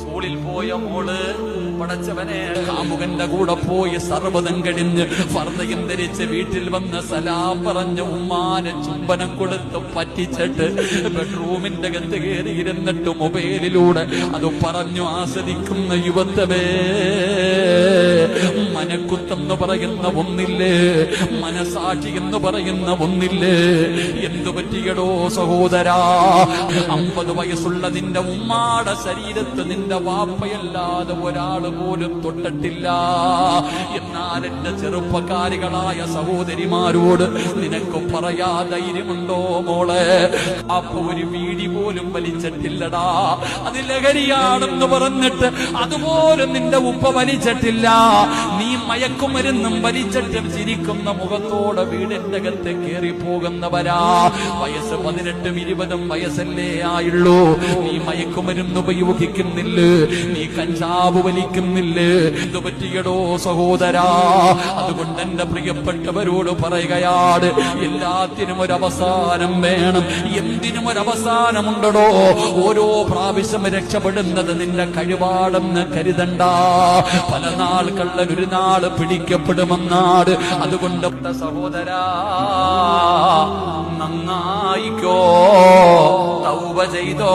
സ്കൂളിൽ പോയ മോൾ പടച്ചവനെ കാമുകന്റെ കൂടെ പോയി സർവതം കഴിഞ്ഞ് ഫർദയും ധരിച്ച് വീട്ടിൽ വന്ന് സലാം പറഞ്ഞ് ഉമ്മാനെ ചുംബനം കൊടുത്ത് പറ്റിച്ചിട്ട് ബെഡ്റൂമിന്റെ കത്ത് കയറി ഇരുന്നിട്ട് മൊബൈലിലൂടെ അത് പറഞ്ഞു ആസ്വദിക്കുന്ന യുവത്വമേ. മനക്കുത്തെന്ന് പറയുന്ന ഒന്നില്ലേ? മനസാക്ഷി എന്ന് പറയുന്ന ഒന്നില്ലേ? എന്തു പറ്റിയടോ സഹോദരാ? അമ്പത് വയസ്സുള്ള നിന്റെ ഉമ്മാടെ ശരീരത്ത് നിന്റെ വാപ്പയല്ലാതെ ഒരാൾ പോലും തൊട്ടിട്ടില്ല. എന്നാൽ എന്റെ ചെറുപ്പക്കാരികളായ സഹോദരിമാരോട് നിനക്ക് പറയാ ധൈര്യമുണ്ടോ മോളെ? അപ്പൊ ഒരു വീടി പോലും വലിച്ചിട്ടില്ലടാ. അത് ലഹരിയാണെന്ന് പറഞ്ഞിട്ട് അതുപോലും നിന്റെ ഉപ്പ വലിച്ചിട്ടില്ല. നീ മയക്കുമരുന്നും വലിച്ചിട്ടും ചിരിക്കുന്ന മുഖത്തോടെ വീടിന്റെ അകത്ത് കയറി പോകുന്നവരാ. വയസ്സ് പതിനെട്ടും ഇരുപതും വയസ്സല്ലേ ആയുള്ളൂ. നീ മയക്കുമരുന്ന് ഉപയോഗിക്കുന്നില്ല. നീ കഞ്ചാവ് വലിക്കുന്നില്ല. എന്തു പറ്റിയടോ സഹോദരാ? അതുകൊണ്ട് എന്റെ പ്രിയപ്പെട്ടവരോട് പറയുകയാണ് എല്ലാത്തിനും ഒരു അവസാനം വേണം. എന്തിനും ഒരു ഓരോ പ്രാവശ്യം രക്ഷപ്പെടുന്നത് നിന്റെ കഴിവാടെന്ന് കരുതണ്ട. പല നാൾ ഒരു നാൾ പിടിക്കപ്പെടുമെന്നാട് അതുകൊണ്ട് സഹോദര നന്നായിക്കോ തൗവ ചെയ്തോ.